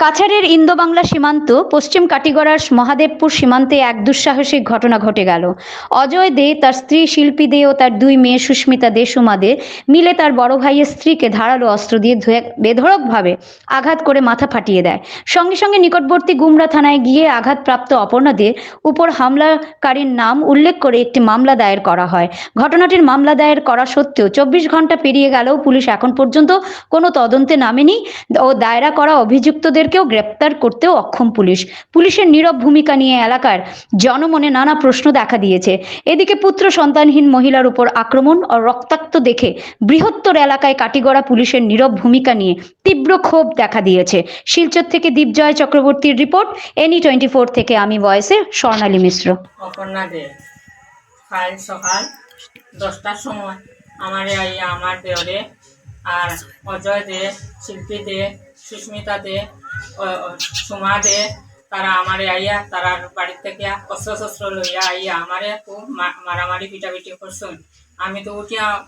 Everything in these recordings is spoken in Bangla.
কাছাড়ের ইন্দোবাংলা সীমান্ত, পশ্চিম কাটিগড়ার মহাদেবপুর সীমান্তে এক দুঃসাহসিক ঘটনা ঘটে গেল। অজয় দে তার স্ত্রী শিল্পী দে ও তার দুই মেয়ে সুস্মিতা দে সুমা দে মিলে তার বড় ভাইয়ের স্ত্রীকে ধারালো অস্ত্র দিয়ে বেধড়কভাবে আঘাত করে মাথা ফাটিয়ে দেয়। সঙ্গে সঙ্গে নিকটবর্তী গুমরা থানায় গিয়ে আঘাতপ্রাপ্ত অপর্ণা উপর হামলাকারীর নাম উল্লেখ করে একটি মামলা দায়ের করা হয়। ঘটনাটির মামলা দায়ের করা সত্ত্বেও চব্বিশ ঘণ্টা পেরিয়ে গেলেও পুলিশ এখন পর্যন্ত কোনো তদন্তে নামেনি ও দায়রা করা অভিযুক্তদেরকেও গ্রেপ্তার করতেও অক্ষম পুলিশ। পুলিশের নীরব ভূমিকা নিয়ে এলাকার জনমনে নানা প্রশ্ন দেখা দিয়েছে। এদিকে পুত্র সন্তানহীন মহিলার উপর আক্রমণ ও রক্তাক্ত দেখে বৃহত্তর এলাকায় কাটিগড়া পুলিশের নীরব ভূমিকা নিয়ে তীব্র ক্ষোভ দেখা দিয়েছে। শিলচর থেকে দীপজয় চক্রবর্তীর রিপোর্ট, এনি টোয়েন্টি ফোর থেকে আমি বয়সে স্বর্ণালী মিশ্র। কাল সকাল দশটার সময় আমার এই আমার দেওরে আর অজয় দে, শিল্পী দে, সুস্মিতা দে ও- ও সুমা দে তারা আমারে আইয়া, তারা বাড়ির থেকে অস্ত্র শস্ত্র লইয়া আইয়া আমারে খুব মারামারি, পিটাপিটি করছেন। আমি তো উঠিয়া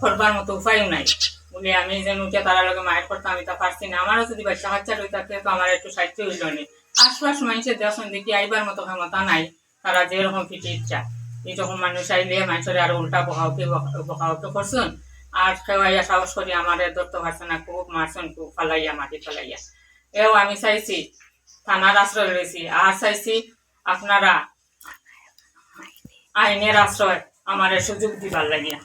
করবার মতো উপায়ও নাই। বলে, আমি যেন উঠিয়া তারা লগে মায়ের করতাম আমি তা পারছি না। আমারও যদি বাচ্চা কাচ্চা লই থাকে তো আমার একটু সাহায্য হইল নি। আশপাশ মানুষের দেখুন দেখি আইবার মতো ক্ষমতা নাই। তারা যেরকম পিটি ইচ্ছা, এইরকম মানুষ আইলে মানুষের আরও উল্টা বকাউকে বকাউকে করছেন। আর খেওয়াইয়া সাহস করি আমার ধরতে পারছে না, খুব মারছেন, খুব ফালাইয়া, মাটি ফেলাইয়া। এও আমি চাইছি থানার আশ্রয় রয়েছি আর চাইছি আপনারা আইনের আশ্রয় আমার সুযোগ দিবার লাগিয়া